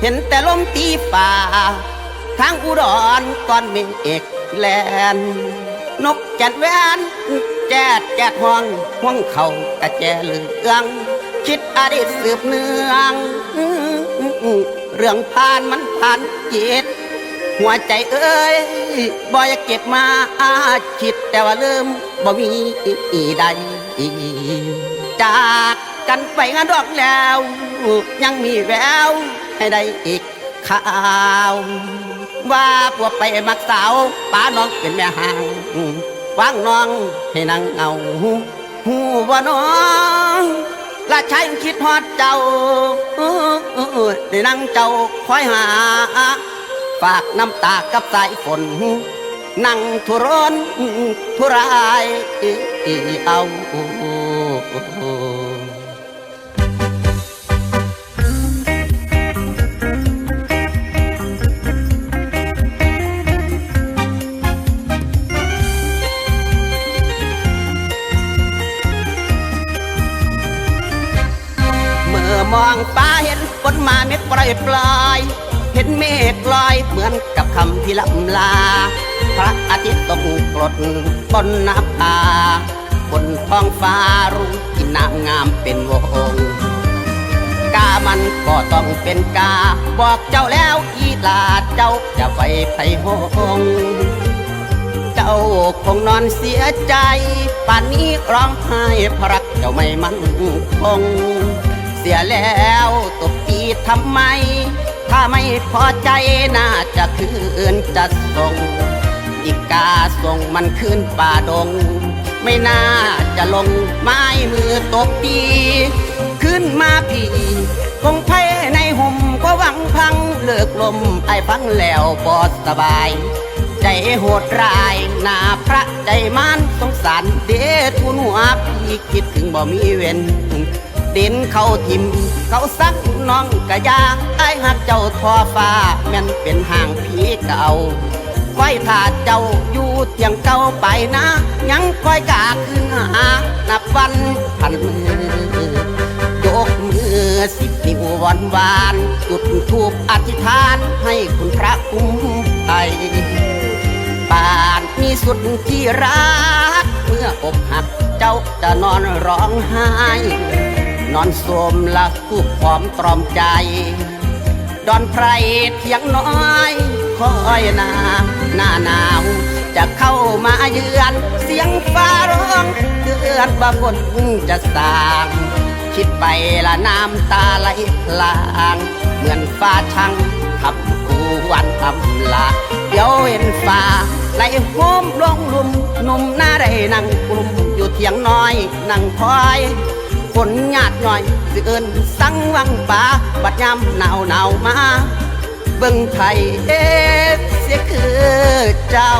เห็นแต่ลมตีฝ่าทางอุดรก่อนเมฆแลน นกแกดแวนแจดแจดห้องห้องเขากระแจเหลืองคิดอดีตสืบเนือง เรื่องผ่านมันผ่านจิต หัวใจเอ้ยบ่อยกเก็บมาอาคิดแต่ว่าลืมบ่มีใดจากกันไปงานดอกแล้ว ยังมีแวว ให้ได้อีกข่าว ว่าพวกไปมักสาวป้าน้องเป็นแม่ห่างวางน้องให้นางเอาหูว่าน้องละชายคิดฮอดเจ้าได้นั่งเจ้าคอยหา ฝากน้ำตากับสายฝนนั่งทุรนทุรายเอา มองฟ้าเห็นฝนมาเม็ดปล่อยปลอยเห็นเมฆลอยเหมือนกับคำที่ลำลา พระอาทิตย์ตกกรดบนหน้าผาบนท้องฟ้ารุ่งที่น้ำงามเป็นวงกามันก็ต้องเป็นกา บอกเจ้าแล้วอีลาเจ้าจะไปไผหงเจ้าคงนอนเสียใจ ป่านนี้ร้องไห้พระรักเจ้าไม่มั่นคง เสียแล้วตบตีทำไม ถ้าไม่พอใจน่าจะคืนจะส่ง อีกาส่งมันขึ้นป่าดง ไม่น่าจะลงไม้มือตบตี ขึ้นมาพี่คงไพ่ในห่มก็หวังพังเลิกลมไอ้ฟังแล้วบอสบาย ใจโหดร้ายหน้าพระใจมันสงสารเดทุนหัวพี่คิดถึงบ่มีเว้น เด่นเขาทิม เขาสักน้องกะยาไอ้หักเจ้าทอฟ้าแม่นเป็นห่างผีเก่าคอยถ้าเจ้าอยู่เทียงเก่าไปนะ ยังคอยกาขึ้นหา นับวันพันมือยกมือสิบนิ้ววอนวาน จุดทูปอธิษฐานให้คุณพระคุ้มไทยป่านมีสุดที่รัก เมื่ออกหักเจ้าจะนอนร้องไห้ นอนสวมละคูกพร้อมตรอมใจ ดอนไพรเทียงน้อยคอยนาหน้าหนาว จะเข้ามาเยือน เสียงฟ้าร้องเตือนว่าฝนจะสางคิดไปละน้ำตาไหลพลาง เหมือนฟ้าชังขับกูวันทำลาเดี๋ยวเห็นฟ้าไหลโหมลงลุมหนุ่มหน้าได้นั่งกลุ่มอยู่เถียงน้อยนั่งคอย ฝนหยาดหน่อยสิเอินสังวังป่าบัดยามหนาวหนาวมาเบิ่งไทยเอเสียคือเจ้า